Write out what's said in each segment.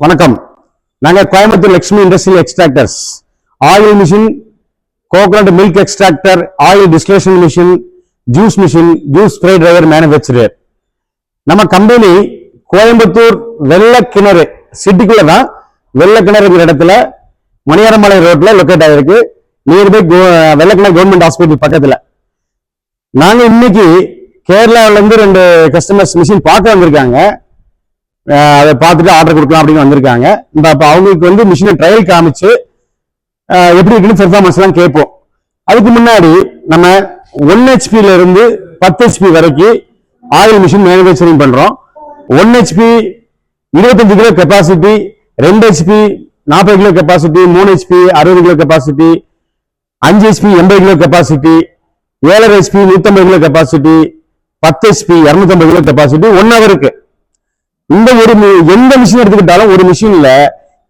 வணக்கம். நாங்கள் Coimbatore Lakshmi industrial extractors. Oil machine coconut milk extractor oil distillation machine juice machine juice spray driver manufacturer. நம்ம company Coimbatore Vellakinaru சிட்டிக்குள்ள தான் வெள்ளக்கிணறுங்கிற இடத்துல மணியாரமலை ரோட்ல லொக்கேட் ஆகிருக்கு நியர்பை வெள்ளக்கிணறு கவர்மெண்ட் ஹாஸ்பிட்டல் பக்கத்தில். நாங்கள் இன்னைக்கு கேரளாவிலேருந்து ரெண்டு கஸ்டமர்ஸ் மிஷின் பார்க்க வந்திருக்காங்க. அதை பார்த்துட்டு ஆர்டர் கொடுக்கலாம் அப்படின்னு வந்திருக்காங்க. இந்த அப்போ அவங்களுக்கு வந்து மிஷினை ட்ரையல் காமிச்சு எப்படி இருக்குன்னு பெர்ஃபார்மன்ஸ் எல்லாம் கேட்போம். அதுக்கு முன்னாடி நம்ம ஒன் ஹெச்பில இருந்து பத்து ஹெச்பி வரைக்கும் ஆயில் மிஷின் மேனுஃபேக்சரிங் பண்றோம். ஒன் ஹெச்பி இருபத்தஞ்சு கிலோ கெப்பாசிட்டி ரெண்டு ஹெச்பி நாற்பது கிலோ கெப்பாசிட்டி மூணு ஹெச்பி அறுபது கிலோ கெப்பாசிட்டி அஞ்சு ஹெச்பி எண்பது கிலோ கெப்பாசிட்டி ஏழரை ஹெச்பி நூற்றம்பது கிலோ கெப்பாசிட்டி பத்து ஹெச்பி இரநூத்தம்பது கிலோ கெப்பாசிட்டி ஒன் ஹவருக்கு இந்த ஒரு எந்த மிஷின் எடுத்துக்கிட்டாலும் ஒரு மிஷின்ல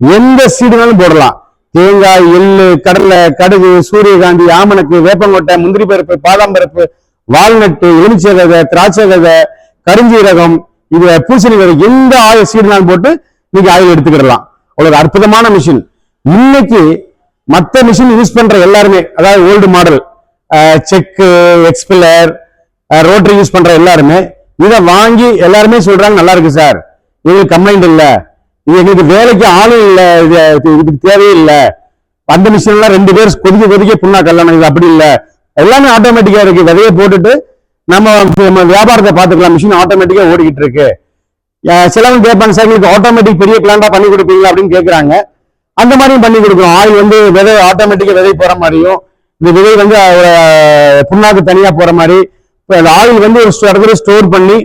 எந்த சீடுனாலும் போடலாம். தேங்காய் எள்ளு கடலை கடுகு சூரியகாந்தி ஆமணக்கு வேப்பங்கொட்டை முந்திரி பருப்பு பாதாம் பருப்பு வால்நட்டு எலுமிச்சை விதை திராட்சை விதை கருஞ்சீரகம் இது பூசணி விதை எந்த ஆயில் சீடுனாலும் போட்டு நீங்க ஆயில் எடுத்துக்கிடலாம். அவ்வளவு அற்புதமான மிஷின் இன்னைக்கு மற்ற மிஷின் யூஸ் பண்ற எல்லாருமே அதாவது ஓல்டு மாடல் செக்கு எக்ஸ்பிளர் ரோட்டரி யூஸ் பண்ற எல்லாருமே இதை வாங்கி எல்லாருமே சொல்றாங்க நல்லா இருக்கு சார். எங்களுக்கு கம்ப்ளைண்ட் இல்லை. இது எங்களுக்கு வேலைக்கு ஆளும் இல்லை. இது இதுக்கு தேவையே அந்த மிஷின்லாம் ரெண்டு பேர் கொதிக்க கொதிக்க புண்ணா கல்யாணம் இது அப்படி இல்லை. எல்லாமே ஆட்டோமேட்டிக்கா இருக்கு. விதையை போட்டுட்டு நம்ம நம்ம வியாபாரத்தை பார்த்துக்கலாம். மிஷின் ஆட்டோமேட்டிக்கா ஓடிக்கிட்டு இருக்கு. சிலவங்க கேட்பாங்க சார் எங்களுக்கு ஆட்டோமேட்டிக் பெரிய பிளான்டா பண்ணி கொடுப்பீங்களா? அப்படின்னு கேட்குறாங்க. அந்த மாதிரியும் பண்ணி கொடுக்குறோம். ஆயில் வந்து விதை ஆட்டோமேட்டிக்கா விதை போற மாதிரியும் இந்த விதை வந்து புண்ணாக்கு தனியா போற மாதிரி அந்த ஆயில் வந்து ஒரு இடத்துல ஸ்டோர் பண்ணி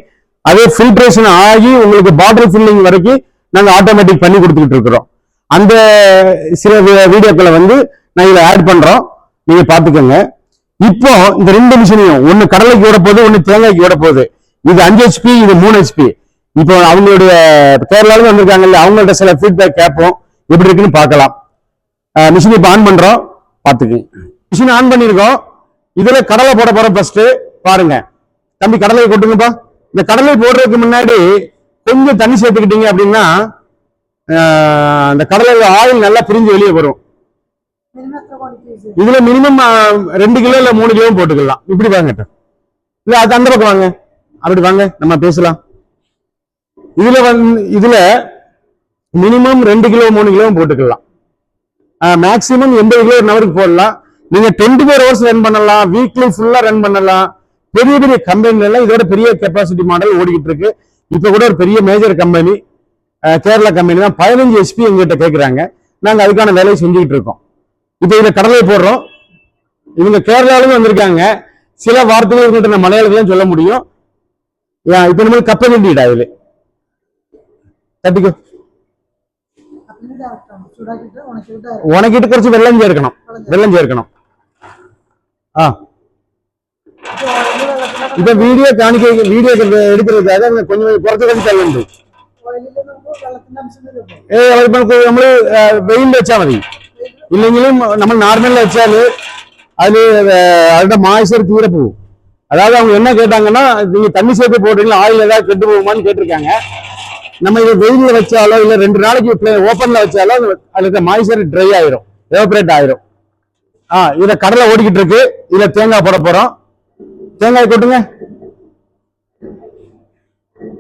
அதே ஃபில்ட்ரேஷன் ஆகி உங்களுக்கு பாட்டில் ஃபில்லிங் வரைக்கும் நாங்கள் ஆட்டோமேட்டிக் பண்ணி கொடுத்துக்கிட்டு இருக்கிறோம். அந்த சில வீடியோக்களை வந்து நான் இதை ஆட் பண்ணுறோம் நீங்கள் பார்த்துக்கோங்க. இப்போ இந்த ரெண்டு மிஷினையும் ஒன்று கடலைக்கு விட போகுது ஒன்று தேங்காய்க்கு விட போகுது. இது அஞ்சு ஹெச்பி இது மூணு ஹெச்பி இப்போ அவங்களுடைய கேரளாவில் வந்திருக்காங்கல்ல அவங்கள்ட்ட சில ஃபீட்பேக் கேட்போம். எப்படி இருக்குன்னு பார்க்கலாம். மிஷின் இப்போ ஆன் பண்ணுறோம் பார்த்துக்குங்க. மிஷின் ஆன் பண்ணியிருக்கோம். இதில் கடலை போட போகிறோம் ஃபஸ்ட்டு பாருங்க. தம்பி கடலை கொட்டுங்கப்பா. இந்த கடலை போடுறதுக்கு முன்னாடி கொஞ்சம் தண்ணி சேர்த்துக்கிட்டீங்க அப்படின்னா அந்த கடலையில ஆயில் நல்லா பிரிஞ்சு வெளியே வரும். இதுல மினிமம் ரெண்டு கிலோ இல்ல மூணு கிலோ போட்டுக்கலாம். இப்படி வாங்க இல்ல அது அந்த பக்கம் வாங்க. அப்படி வாங்க நம்ம பேசலாம். இதுல வந்து இதுல மினிமம் ரெண்டு கிலோ மூணு கிலோ போட்டுக்கலாம். மேக்ஸிமம் எண்பது கிலோ ஒரு நவருக்கு போடலாம். நீங்க டுவெண்ட்டி ஃபோர் ஹவர்ஸ் ரன் பண்ணலாம் வீக்லி ஃபுல்லா ரன் பண்ணலாம். பெரிய பெரிய கம்பெனில எல்லாம் இதோட பெரிய கெப்பாசிட்டி மாடல் ஓடிக்கிட்டு இருக்கு இப்ப கூட ஒரு பெரிய மேஜர் கம்பெனி கேரளா கம்பெனி தான் பதினஞ்சு எஸ்பி எங்ககிட்ட கேட்குறாங்க நாங்கள் அதுக்கான வேலையை செஞ்சுக்கிட்டு இருக்கோம் இப்போ இதில் கடலை போடுறோம் இவங்க கேரளாலும் வந்திருக்காங்க சில வார்த்தைகள் இவங்கள்ட்ட நான் மலையாளத்தில் சொல்ல முடியும் இப்போ நம்மளுக்கு கப்ப வேண்டிடா இது தட்டிக்கோ உனக்கிட்ட குறைச்சி வெள்ளம் சேர்க்கணும் வெள்ளம் சேர்க்கணும் ஆ ഇപ്പൊ വീഡിയോ കാണിക്ക വീഡിയോ എടുക്കുന്നത് അതാണ് കൊഞ്ചം കുറച്ച് കുറച്ച് തള്ളുണ്ട് ഓയിലിൽ നമുക്ക് വെള്ളത്തിന്റെ അംശം വരും ഏ ഇപ്പൊ നമ്മള് വെയിലിൽ വെച്ചാൽ മതി ഇല്ലെങ്കിലും നമ്മൾ നാർമലിൽ വെച്ചാല് അതില് அஹ், அதோட மாய்ச்சர் தீர போகும் அதாவது அவங்க என்ன கேட்டாங்கன்னா நீங்க தண்ணி சேர்த்து போடுறீங்களா ஆயில் ஏதாவது கெட்டு போகுமான்னு கேட்டிருக்காங்க நம்ம இதை வெயில்ல வச்சாலோ இல்ல ரெண்டு நாளைக்கு ஓப்பன்ல வச்சாலோ அது- அதுல இருக்க மாய்ச்சர் ட்ரை ஆயிரும் எவாபரேட் ஆயிரும் ஆ இத கடலை ஓடிக்கிட்டு இருக்கு இதுல தேங்காய் போட போறோம் தேங்காய் கொட்டுங்க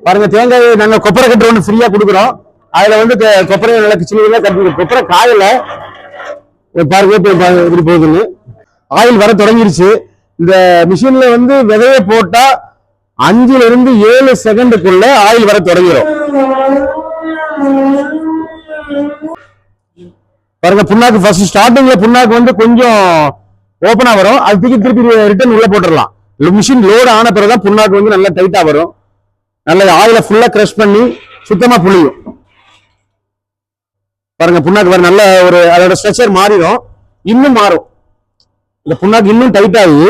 பாருங்க தேங்காய் நாங்க கொப்பரை கட்டுற ஒன்று ஃப்ரீயா கொடுக்குறோம். அதுல வந்து கொப்பரை நல்லா சின்ன கட்டுங்க கொப்பரை காயில. பாருங்க இப்ப எப்படி போகுதுன்னு. ஆயில் வர தொடங்கிருச்சு. இந்த மிஷின்ல வந்து விதைய போட்டா அஞ்சுல இருந்து ஏழு செகண்டுக்குள்ள ஆயில் வர தொடங்கிடும் பாருங்க புண்ணாக்கு ஃபர்ஸ்ட் ஸ்டார்டிங்ல புண்ணாக்கு வந்து கொஞ்சம் ஓப்பனா வரும். அது திருப்பி திருப்பி ரிட்டர்ன் உள்ள போட்டுடலாம் மிஷின் லோடு ஆன பிறகுதான் புண்ணாக்கு வந்து நல்லா டைட்டாக வரும். நல்ல ஆயில ஃபுல்லாக க்ரஷ் பண்ணி சுத்தமாக புளியும் பாருங்க புண்ணாக்கு வர நல்ல ஒரு அதோட ஸ்ட்ரக்சர் மாறிடும். இன்னும் மாறும். இந்த புண்ணாக்கு இன்னும் டைட் ஆகி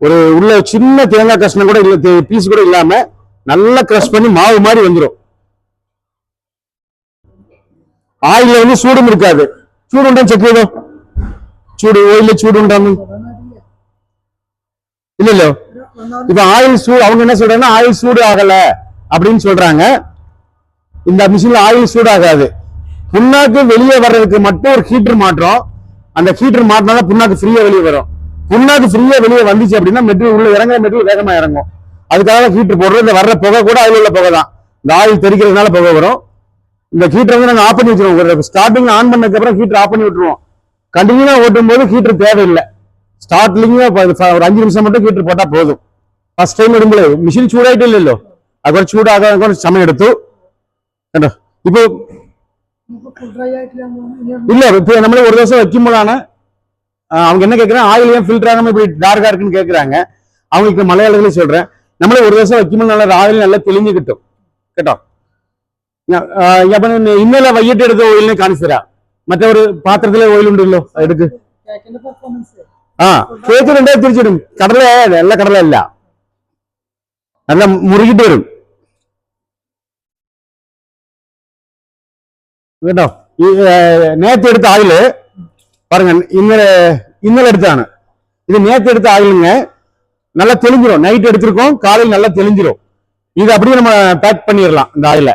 ஒரு உள்ள சின்ன தேங்காய் கஷ்டம் கூட இல்லை பீஸ் கூட இல்லாம நல்லா க்ரஷ் பண்ணி மாவு மாதிரி வந்துடும் ஆயில வந்து சூடும் இருக்காது. சூடு சூடுண்டான்னு செக் வேணும் சூடு ஓயில சூடுண்டாங்க இல்ல இல்ல. இப்ப ஆயில் சூடு அவங்க என்ன சொல்றாங்கன்னா ஆயில் சூடு ஆகல அப்படின்னு சொல்றாங்க. இந்த மிஷின்ல ஆயில் சூடாகாது புண்ணாக்கு வெளியே வர்றதுக்கு மட்டும் ஒரு ஹீட்டர் மாற்றோம். அந்த ஹீட்டர் மாட்டினாதான் புண்ணாக்கு ஃப்ரீயா வெளியே வரும். புண்ணாக்கு ஃப்ரீயா வெளியே வந்துச்சு அப்படின்னா மெட்டீரியல் உள்ள இறங்குற மெட்டீரியல் வேகமா இறங்கும். அதுக்காக ஹீட்டர் போடுறது இந்த வர்ற புகை கூட ஆயில் உள்ள புகை தான். இந்த ஆயில் தெரிக்கிறதுனால புகை வரும். இந்த ஹீட்டர் வந்து நாங்க ஆஃப் பண்ணி வச்சிருவோம். ஸ்டார்டிங் ஆன் பண்ணதுக்கு அப்புறம் ஹீட்டர் ஆஃப் பண்ணி விட்டுருவோம். கண்டினியூவா ஓட்டும் போது ஹீட்டர் தேவையில்லை. ஸ்டார்ட்லிங்க ஒரு அஞ்சு நிமிஷம் மட்டும் ஹீட்டர் போட்டா போதும் ஃபர்ஸ்ட் டைம் இடும்போது மிஷின் சூடாயிட்டு இல்லையோ அது கொஞ்சம் சூடாக கொஞ்சம் സമയം എടുത്തു കണ്ടോ ഇപ്പൊ നമുക്ക് ഫുൾ ഡ്രൈ ആയിട്ടില്ല ഇനി இல்ல இப்போ நம்ம ஒரு ദിവസം வைக்கும்போதான அவங்க என்ன கேக்குறாங்க ஆயில் ஏன் ஃபில்டர் ஆகாம இப்படி டார்க்கா இருக்குன்னு கேக்குறாங்க அவங்களுக்கு மலையாளத்திலே சொல்றேன் നമ്മളെ ഒരു ദിവസം വെക്കുമ്പോൾ നല്ല ആയിൽ നല്ല തെളിഞ്ഞു കിട്ടും കേട്ടോ ഞാ- ആ, അപ്പൊ ഞാൻ ഇന്നലെ വൈകിട്ട് എടുത്ത ഓയിലിനെ കാണിച്ചു തരാം മറ്റേ ഒരു പാത്രത്തിലെ ഓയിൽ ഉണ്ടല്ലോ അത് എടുക്ക് കേക്കിന്റെ പെർഫോമൻസ് ആ ചേച്ചിട്ടുണ്ടോ തിരിച്ചിടും. കടല നല്ല കടലല്ല നല്ല മുറുകിട്ട് വരും. കേട്ടോ? ഈ നേരത്തെ എടുത്ത ആയില് പറഞ്ഞ ഇന്നലെ ഇന്നലെ எடுத்தான இது நேத்து எடுத்த ஆயிலுங்க நல்லா தெளிஞ்சிரும் நைட் எடுத்திருக்கோம் காலையில் நல்லா தெளிஞ்சிரும் இது அப்படியே நம்ம பேக் பண்ணிடலாம் இந்த ஆயில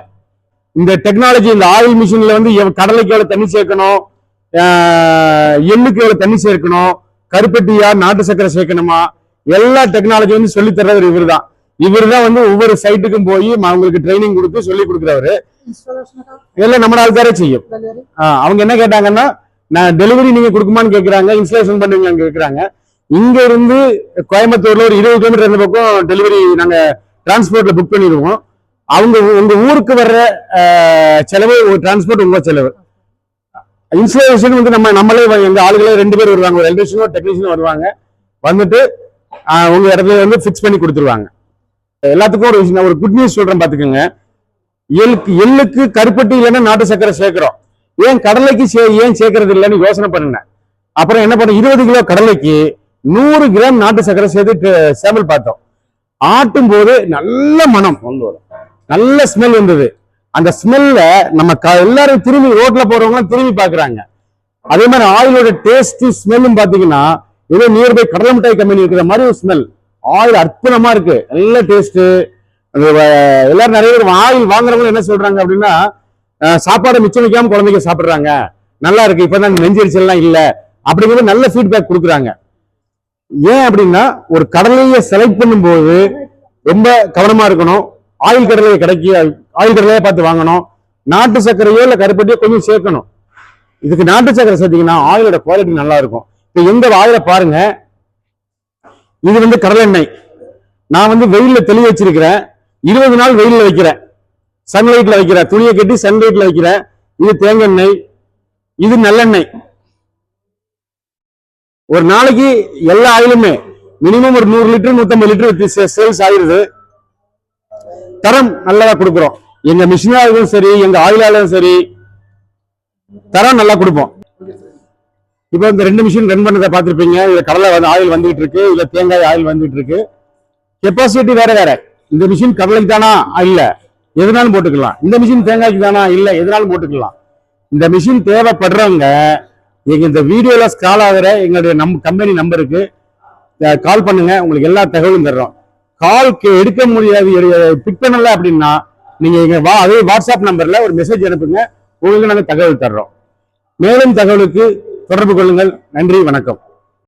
இந்த டெக்னாலஜி இந்த ஆயில் மிஷின்ல வந்து கடலைக்கு எவ்வளவு தண்ணி சேர்க்கணும் எள்ளுக்கு எவ்வளவு தண்ணி சேர்க்கணும் கருப்பட்டியா நாட்டு சக்கரை சேர்க்கணுமா எல்லா டெக்னாலஜி வந்து சொல்லி தர்றவர் இவர் தான் இவர் தான் வந்து ஒவ்வொரு சைட்டுக்கும் போய் அவங்களுக்கு ட்ரைனிங் கொடுத்து சொல்லி கொடுக்குறவரு. இதெல்லாம் நம்ம ஆள்காரே செய்யும். அவங்க என்ன கேட்டாங்கன்னா நான் டெலிவரி நீங்க கொடுக்குமான்னு கேட்கறாங்க இன்ஸ்டாலேஷன் பண்ணுவீங்களான்னு கேட்கறாங்க இங்க இருந்து கோயம்புத்தூர்ல ஒரு இருபது கிலோமீட்டர் இருந்த பக்கம் டெலிவரி நாங்க டிரான்ஸ்போர்ட்ல புக் பண்ணிடுவோம். அவங்க உங்க ஊருக்கு வர்ற செலவு ஒரு டிரான்ஸ்போர்ட் உங்க செலவு. இன்ஸ்டலேஷன் வந்து நம்ம நம்மளே எங்க ஆளுகளே ரெண்டு பேர் வருவாங்க. ஒரு எலக்ட்ரிஷியனோ டெக்னீஷியனோ வருவாங்க. வந்துட்டு ஆ, உங்க இடத்துல வந்து ஃபிக்ஸ் பண்ணி கொடுத்துருவாங்க. எல்லாத்துக்கும் ஒரு விஷயம் நான் ஒரு குட் நியூஸ் சொல்றேன் பாத்துக்கோங்க. எள்ளுக்கு எள்ளுக்கு கருப்பட்டி இல்லைன்னா நாட்டு சக்கரை சேர்க்கிறோம். ஏன் கடலைக்கு சே- ஏன் சேர்க்கறது இல்லைன்னு யோசனை பண்ணுனேன் அப்புறம் என்ன பண்ண இருபது கிலோ கடலைக்கு நூறு கிராம் நாட்டு சக்கரை சேர்த்து சேமல் பார்த்தோம். ஆட்டும் போது நல்ல மனம் நல்ல ஸ்மெல் வந்தது. அந்த ஸ்மெல்ல நம்ம க- எல்லாரும் திரும்பி ரோட்ல போறவங்க திரும்பி பாக்குறாங்க. அதே மாதிரி ஆயிலோட டேஸ்ட் ஸ்மெல்லும் பாத்தீங்கன்னா ஏதோ நியர்பை கடலை மிட்டாய் கம்பெனி இருக்கிற மாதிரி ஒரு ஸ்மெல் ஆயில் அற்புதமா இருக்கு. நல்ல டேஸ்ட் எல்லாரும் நிறைய பேர் ஆயில் வாங்குறவங்க என்ன சொல்றாங்க அப்படின்னா சாப்பாடு சாப்பாடை மிச்சம் வைக்காம குழந்தைங்க சாப்பிடுறாங்க. நல்லா இருக்கு. இப்பதான் நெஞ்சரிச்சல்லாம் இல்ல. அப்படிங்கிறது நல்ல ஃபீட்பேக் கொடுக்குறாங்க. ஏன் அப்படின்னா ஒரு கடலையை செலக்ட் பண்ணும்போது ரொம்ப கவனமா இருக்கணும். ஆயில் கடலையை கிடைக்க ஆயில் கடலையை பார்த்து வாங்கணும். நாட்டு சர்க்கரையோ இல்லை கருப்பட்டியோ கொஞ்சம் சேர்க்கணும். இதுக்கு நாட்டு சர்க்கரை சேர்த்தீங்கன்னா ஆயிலோட குவாலிட்டி நல்லா இருக்கும் இப்போ எந்த ஆயில பாருங்க. இது வந்து கடலை எண்ணெய் நான் வந்து வெயில்ல தெளி வச்சிருக்கிறேன். இருபது நாள் வெயில்ல வைக்கிறேன். சன்லைட்ல வைக்கிறேன். துணியை கட்டி சன்லைட்ல வைக்கிறேன். இது தேங்காய் எண்ணெய். இது நல்லெண்ணெய். ஒரு நாளைக்கு எல்லா ஆயிலுமே மினிமம் ஒரு நூறு லிட்டர் நூத்தம்பது லிட்டர் சேல்ஸ் ஆயிருது தரம் நல்லதா கொடுக்குறோம். எங்க மிஷினாலும் சரி எங்க ஆயிலாலும் சரி தரம் நல்லா கொடுப்போம். இப்போ இந்த ரெண்டு மிஷின் ரன் பண்ணதை பார்த்துருப்பீங்க. இதுல கடலை வந்து ஆயில் வந்துகிட்டு இருக்கு இதுல தேங்காய் ஆயில் வந்துகிட்டு இருக்கு. கெப்பாசிட்டி வேற வேற. இந்த மிஷின் கடலைக்கு தானா? இல்ல. எதுனாலும் போட்டுக்கலாம். இந்த மிஷின் தேங்காய்க்கு தானா? இல்ல. எதுனாலும் போட்டுக்கலாம். இந்த மிஷின் தேவைப்படுறவங்க எங்க இந்த வீடியோல ஸ்கால் ஆகிற எங்களுடைய நம் கம்பெனி நம்பருக்கு கால் பண்ணுங்க. உங்களுக்கு எல்லா தகவலும் தர்றோம். கால் எடுக்க முடியாது. பிக் பண்ணல அப்படின்னா நீங்கள் எங்கள் வா அதே வாட்ஸ்அப் நம்பரில் ஒரு மெசேஜ் அனுப்புங்க. உங்களுக்கு நாங்கள் தகவல் தர்றோம். மேலும் தகவலுக்கு தொடர்பு கொள்ளுங்கள். நன்றி வணக்கம்.